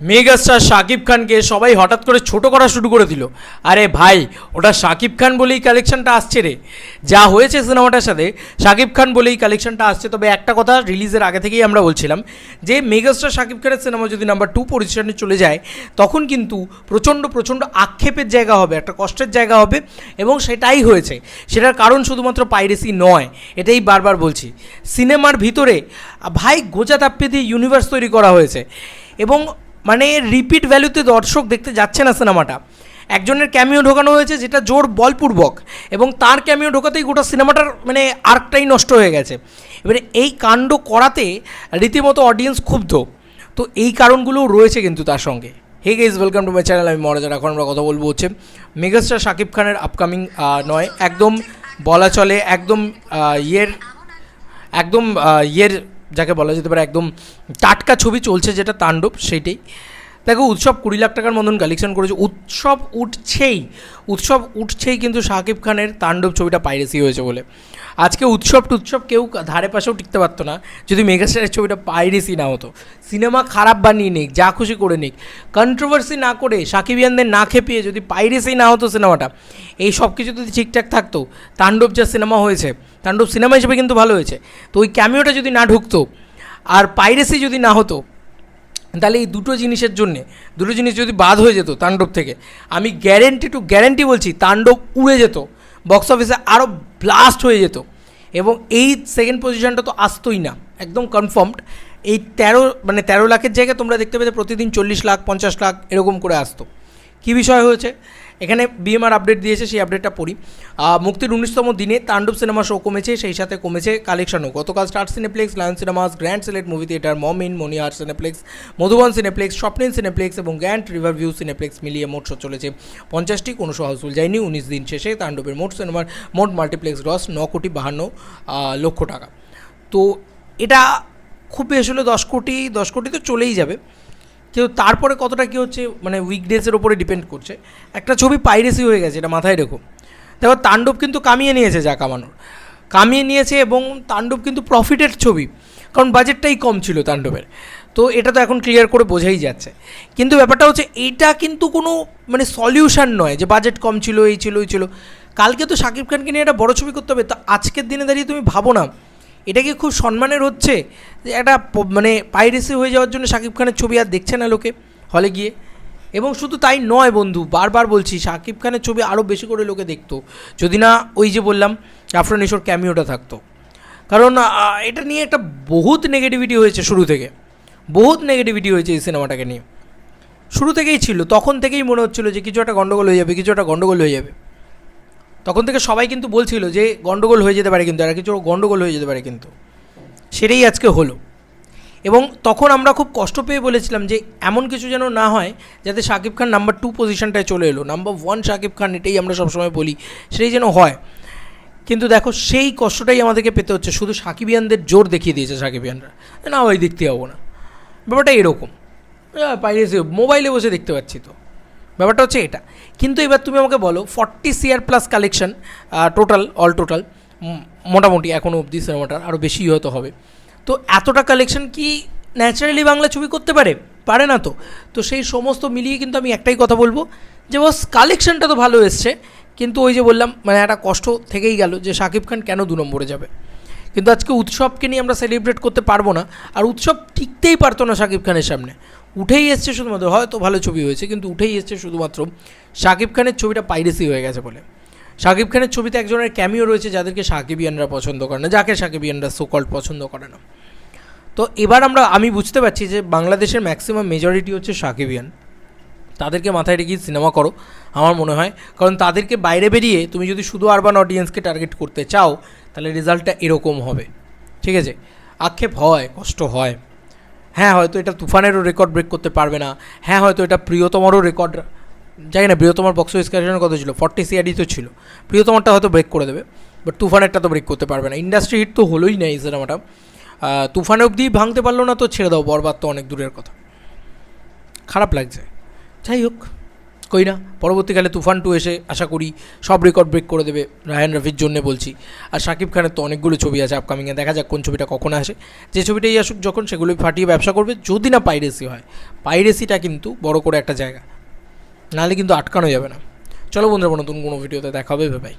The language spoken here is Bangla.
মেগাস্টার শাকিব খানকে সবাই হঠাৎ করে ছোট করা শুরু করে দিল। আরে ভাই, ওটা শাকিব খান বলেই কালেকশনটা আসছে রে। যা হয়েছে সিনেমাটার সাথে, শাকিব খান বলেই কালেকশনটা আসছে। তবে একটা কথা রিলিজের আগে থেকেই আমরা বলছিলাম যে, মেগাস্টার শাকিব খানের সিনেমা যদি নাম্বার টু পজিশনে চলে যায়, তখন কিন্তু প্রচণ্ড প্রচণ্ড আক্ষেপের জায়গা হবে, একটা কষ্টের জায়গা হবে এবং সেটাই হয়েছে। সেটার কারণ শুধুমাত্র পাইরেসি নয়, এটাই বারবার বলছি। সিনেমার ভিতরে, ভাই, গোজা তাপ্পে দিয়ে ইউনিভার্স তৈরি করা হয়েছে। এবং মানে রিপিট ভ্যালুতে দর্শক দেখতে যাচ্ছে না সিনেমাটা। একজনের ক্যামিও ঢোকানো হয়েছে যেটা জোর বলপূর্বক এবং তার ক্যামিও ঢোকাতেই গোটা সিনেমাটার মানে আর্কটাই নষ্ট হয়ে গেছে। এবারে এই কাণ্ড করাতে রীতিমতো অডিয়েন্স ক্ষুব্ধ। তো এই কারণগুলোও রয়েছে কিন্তু তার সঙ্গে। Hey guys welcome to my channel আমি মহারাজার এখন আমরা কথা বলব হচ্ছে মেগাস্টার শাকিব খানের আপকামিং নয়, একদম বলা চলে, একদম ইয়ের একদম ইয়ের যাকে বলা যেতে পারে একদম টাটকা ছবি চলছে যেটা তাণ্ডব সেইটাই দেখো উৎসব কুড়ি লাখ টাকার মতন কালেকশন করেছে। উৎসব উঠছেই। উৎসব উঠছেই কিন্তু শাকিব খানের তাণ্ডব ছবিটা পাইরেসি হয়েছে বলে। আজকে উৎসব টুৎসব কেউ ধারে পাশেও টিকতে পারতো না, যদি মেগাস্টারের ছবিটা পাইরেসি না হতো। সিনেমা খারাপ বানিয়ে নিক, যা খুশি করে নিক। কন্ট্রোভার্সি না করে সাকিবিয়ানদের না খেপিয়ে যদি পাইরেসি না হতো সিনেমাটা, এই সব কিছু যদি ঠিকঠাক থাকতো, তাণ্ডব যা সিনেমা হয়েছে, তাণ্ডব সিনেমা হিসেবে কিন্তু ভালো হয়েছে। তো ওই ক্যামিওটা যদি না ঢুকতো, আর পাইরেসি যদি না হতো তাহলে এই দুটো জিনিসের জন্যে, দুটো জিনিস যদি বাদ হয়ে যেত তাণ্ডব থেকে, আমি গ্যারেন্টি টু গ্যারেন্টি বলছি তাণ্ডব উড়ে যেত বক্স অফিসে আরও ব্লাস্ট হয়ে যেত। এবং এই সেকেন্ড পজিশনটা তো আসতোই না, একদম কনফার্মড এই তেরো মানে তেরো লাখের জায়গায় তোমরা দেখতে পেতে প্রতিদিন চল্লিশ লাখ, পঞ্চাশ লাখ, এরকম করে আসতো। কী বিষয় হয়েছে? এখানে বিএমআর আপডেট দিয়েছে, সেই আপডেটটা পড়ি। মুক্তির উনিশতম দিনে তাণ্ডব সিনেমা শো কমেছে, সেই সাথে কমেছে কালেকশনও গতকাল Star Cineplex Lion Cinemas Grand Sylhet movie theatre Momin Monihar Cineplex Madhuban Cineplex স্বপ্নিন Cineplex এবং গ্র্যান্ড রিভার ভিউ সিনেপ্লেক্স মিলিয়ে মোট শো চলেছে। পঞ্চাশটি, কোনো শো হাউসফুল যায়নি। উনিশ দিন শেষে তাণ্ডবের মোট সিনেমার মোট মাল্টিপ্লেক্স গ্রস ন কোটি বাহান্ন লক্ষ টাকা। তো এটা খুব বেশি হলে দশ কোটি দশ কোটি তো চলেই যাবে। কিন্তু তারপরে কতটা কী হচ্ছে মানে উইকডেজের ওপরে ডিপেন্ড করছে। একটা ছবি পাইরেসি হয়ে গেছে, এটা মাথায় রেখো। দেখো, তাণ্ডব কিন্তু কামিয়ে নিয়েছে যা কামানোর। কামিয়ে নিয়েছে এবং তাণ্ডব কিন্তু প্রফিটের ছবি, কারণ বাজেটটাই কম ছিল তাণ্ডবের। তো এটা তো এখন ক্লিয়ার করে বোঝাই যাচ্ছে। কিন্তু ব্যাপারটা হচ্ছে এইটা কিন্তু কোনো মানে সলিউশন নয় যে বাজেট কম ছিল, এই ছিল এই ছিল। কালকে তো শাকিব খানকে নিয়ে একটা বড় ছবি করতে হবে, তো আজকের দিনে দাঁড়িয়ে তুমি ভাবো না এটা কি খুব সম্মানের হচ্ছে যে একটা মানে পাইরেসি হয়ে যাওয়ার জন্য শাকিব খানের ছবি আর দেখছে না লোকে হলে গিয়ে। এবং শুধু তাই নয় বন্ধু, বারবার বলছি, শাকিব খানের ছবি আরও বেশি করে লোকে দেখতো। যদি না ওই যে বললাম, আফরান নিশোর ক্যামিওটা থাকতো। কারণ এটা নিয়ে একটা বহুত নেগেটিভিটি হয়েছে শুরু থেকে। বহুত নেগেটিভিটি হয়েছে এই সিনেমাটাকে নিয়ে। শুরু থেকেই ছিল, তখন থেকেই মনে হচ্ছিল যে কিছু একটা গণ্ডগোল হয়ে যাবে, কিছু একটা গণ্ডগোল হয়ে যাবে। তখন থেকে সবাই কিন্তু বলছিল যে গণ্ডগোল হয়ে যেতে পারে কিন্তু আর কিছু গণ্ডগোল হয়ে যেতে পারে কিন্তু। সেটাই আজকে হলো। এবং তখন আমরা খুব কষ্ট পেয়ে বলেছিলাম যে এমন কিছু যেন না হয় যাতে শাকিব খান নাম্বার টু পজিশনটায় চলে এলো। নাম্বার ওয়ান শাকিব খান, এটাই আমরা সবসময় বলি। সেটাই যেন হয়। কিন্তু দেখো, সেই কষ্টটাই আমাদেরকে পেতে হচ্ছে। শুধু সাকিবিয়ানদের জোর দেখিয়ে দিয়েছে সাকিবিয়ানরা। না, ওই দেখতে যাব না। ব্যাপারটা এরকম। পাইরেছি মোবাইলে বসে দেখতে পাচ্ছি তো। ব্যাপারটা হচ্ছে এটা। কিন্তু এবার তুমি আমাকে বলো forty CR plus collection total all total মোটামুটি এখনও অবধি সিনেমাটার আরও বেশি হয়তো হবে। তো এতটা কালেকশন কি ন্যাচারালি বাংলা ছবি করতে পারে? পারে না তো। তো সেই সমস্ত মিলিয়ে কিন্তু আমি একটাই কথা বলব যে বস কালেকশনটা তো ভালো এসছে, কিন্তু ওই যে বললাম মানে একটা কষ্ট থেকেই গেল যে শাকিব খান কেন দু নম্বরে যাবে। কিন্তু আজকে উৎসবকে নিয়ে আমরা সেলিব্রেট করতে পারব না, আর উৎসব টিকতেই পারতো না শাকিব খানের সামনে। উঠেই এসছে শুধুমাত্র, হয়তো ভালো ছবি হয়েছে, কিন্তু উঠেই এসছে শুধুমাত্র শাকিব খানের ছবিটা পাইরেসি হয়ে গেছে বলে। শাকিব খানের ছবিতে একজনের ক্যামিও রয়েছে যাদেরকে সাকিবিয়ানরা পছন্দ করে না, যাকে সাকিবিয়ানরা সোকল্ড পছন্দ করে না। তো এবার আমরা, আমি বুঝতে পারছি যে বাংলাদেশের ম্যাক্সিমাম মেজরিটি হচ্ছে সাকিবিয়ান। তাদেরকে মাথায় রেখে সিনেমা করো, আমার মনে হয়। কারণ তাদেরকে বাইরে বেরিয়ে তুমি যদি শুধু আরবান অডিয়েন্সকে টার্গেট করতে চাও, তাহলে রেজাল্টটা এরকম হবে। ঠিক আছে? আক্ষেপ হয়, কষ্ট হয়। হ্যাঁ হয়তো এটা তুফানেরও রেকর্ড ব্রেক করতে পারবে না। হ্যাঁ হয়তো এটা প্রিয়তমারও রেকর্ড জানি না, প্রিয়তমার বক্স অফিস কালেকশনের কত ছিল ফর্টি সিআরই তো ছিল। প্রিয়তমারটা হয়তো ব্রেক করে দেবে বাট তুফানেরটা তো ব্রেক করতে পারবে না। ইন্ডাস্ট্রি হিট তো হলোই না এই সিনেমাটা তুফানে অবধি ভাঙতে পারল না তো ছেড়ে দাও, বরবাদ তো অনেক দূরের কথা। খারাপ লাগছে। যাই হোক। কই না পরবর্তীকালে তুফান টু এসে আশা করি সব রেকর্ড ব্রেক করে দেবে রায়ান রফির জন্য বলছি। আর শাকিব খানের তো অনেকগুলো ছবি আছে আপকামিংয়ে দেখা যাক কোন ছবিটা কখন আসে। যে ছবিটাই আসুক যখন সেগুলো ফাটিয়ে ব্যবসা করবে। যদি না পাইরেসি হয়। পাইরেসিটা কিন্তু বড় করে একটা জায়গা। নাহলে কিন্তু আটকানো যাবে না। চলো বন্ধুরা, নতুন কোনো ভিডিওতে দেখা হবে। ভাই